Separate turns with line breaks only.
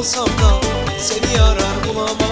olsam da seni yarar bulamam.